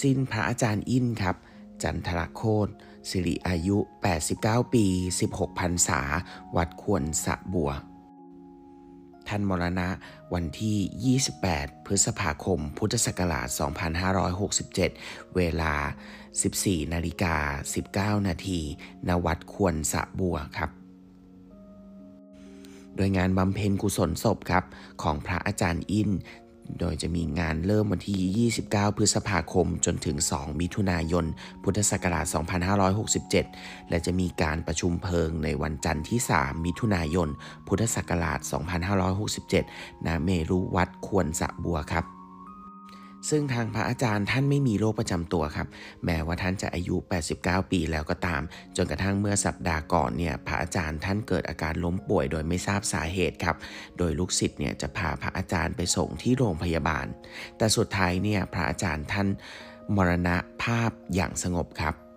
สิ้นพระอาจารย์อินครับ จันทรโคตสิริอายุ 89 ปี 16พรรษา วัดควรสะบัว ท่านมรณะวันที่ 28 พฤษภาคม พุทธศักราช 2567 เวลา 14นาฬิกา19 นาทีณวัดควรสะบัวครับโดยงานบำเพ็ญกุศลศพครับ ของพระอาจารย์อิน โดยจะมีงานเริ่มวันที่ 29 พฤษภาคม จนถึง 2 มิถุนายน พุทธศักราช 2567 และจะมีการประชุมเพลิงในวันจันทร์ที่ 3 มิถุนายน พุทธศักราช 2567 ณ เมรุวัดควรสะบัวครับ ซึ่งทางพระอาจารย์ท่านไม่มีโรคประจำตัวครับ แม้ว่าท่านจะอายุ 89 ปีแล้วก็ตาม จนกระทั่งเมื่อสัปดาห์ก่อนเนี่ยพระอาจารย์ท่านเกิดอาการล้มป่วยโดยไม่ทราบสาเหตุครับ โดยลูกศิษย์เนี่ยจะพาพระอาจารย์ไปส่งที่โรงพยาบาล แต่สุดท้ายเนี่ยพระอาจารย์ท่านมรณภาพอย่างสงบครับ